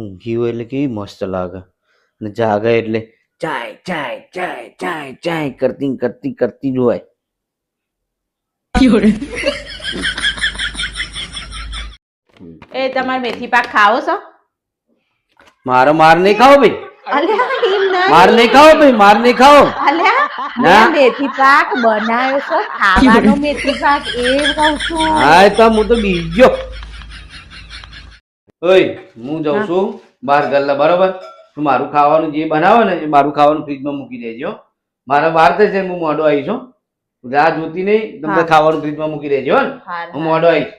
ઊંઘી હોય એટલે કેવી મસ્ત લાગે. અને જાગે એટલે ચાય ચાય ચાય ચાય ચાય કરતી કરતી કરતી જ હોય. એ તમારે મેથી પાક ખાવો છો? મારો માર નહીં ખાઓ ભાઈ. માર નહીં ખાવો ભાઈ માર નહીં ખાઓ ના. મેથી પાક બનાવ્યો છો ખાવાનો મેથી પાક એ કહું છું. હા તો હું તો બીજો ઓય હું જાઉં છું બાર ગલ્લા બરોબર? તું મારું ખાવાનું જે બનાવે ને એ મારું ખાવાનું ફ્રીજમાં મૂકી દેજો. મારા વાર થશે હું મોડો આવીશ હો. રાહ જોતી નહીં તમને ખાવાનું ફ્રીજમાં મૂકી દેજો હો ને. હું મોડો આવીશ.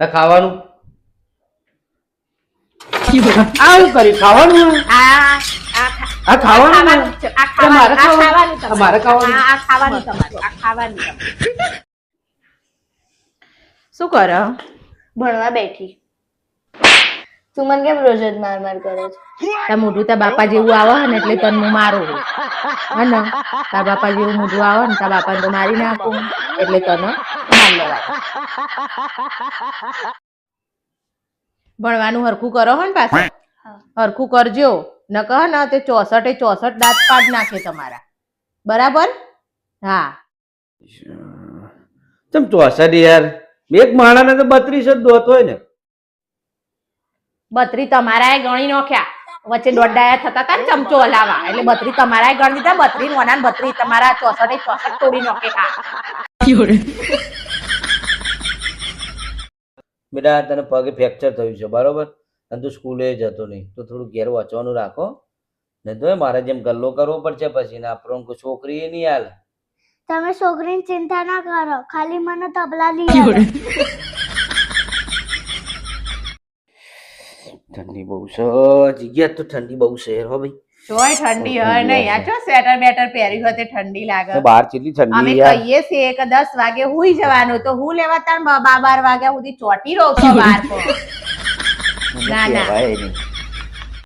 ખાવાનું આવું કરી ખાવાનું? આ આ ખાવાનું? ખાવાનું આ ખાવાનું, ખાવાનું? આ ખાવાનું? તમારે. તમારે. ખાવાનું? આ- આ ખાવાનું તમારે, આ ખાવાનું શું કરો? ભણવા બેઠી. તું મને કેમ રોજ જ માર માર કરે છે? તાર મોઢું તાર બાપા જેવું આવે ને એટલે તને હું મારું હે ને? તાર બાપા જેવું મોઢું આવે ને તાર બાપાને તો મારી નાખું. એટલે તને માર લેવાય. ભણવાનું હરખું કરો હો ને પાછું. હરખું કરજો. ન કહો ને તે ચોસઠે ચોસઠ દાંત પાડ નાખે તમારા. બરાબર? હા. ચમ ચોસઠ યાર? એક માણાને તો બત્રીસ જ દોત હોય ને. બત્રી તમારાએ ગણી નોખ્યા. વચ્ચે દોડાયા થતા હતા ને ચમચો હલાવા એટલે બત્રી એ ગણી દીધા બત્રી નોના બત્રી તમારા ચોસઠે ચોસઠ તોડી નોખે. હા. બેટા તને પગે ફ્રેક્ચર થયું છે બરોબર? અને તું સ્કૂલે જતો નહીં. તો થોડું ઘેર વાંચવાનું રાખો. નહીં તો મારે જેમ ગલ્લો કરવો પડશે પછી ને આપણો કોઈ છોકરી એ નહીં હાલ. તમે છોકરીની ચિંતા ના કરો. ખાલી મને તબલા લઈ આવો. ઠંડી બહુ છે જગ્યા તો ઠંડી બહુ છે હો ભાઈ. તોય ઠંડી હોય નહીં. આ ચો સ્વેટર બેટર પહેરી હોય તે ઠંડી લાગે. બહાર કેટલી અમે ઠંડી કહીએ છીએ કે દસ વાગે હુઈ જવાનું. તો હું લેવા તાર બાર બાર વાગ્યા સુધી ચોટી રહું છું તો. ના ના.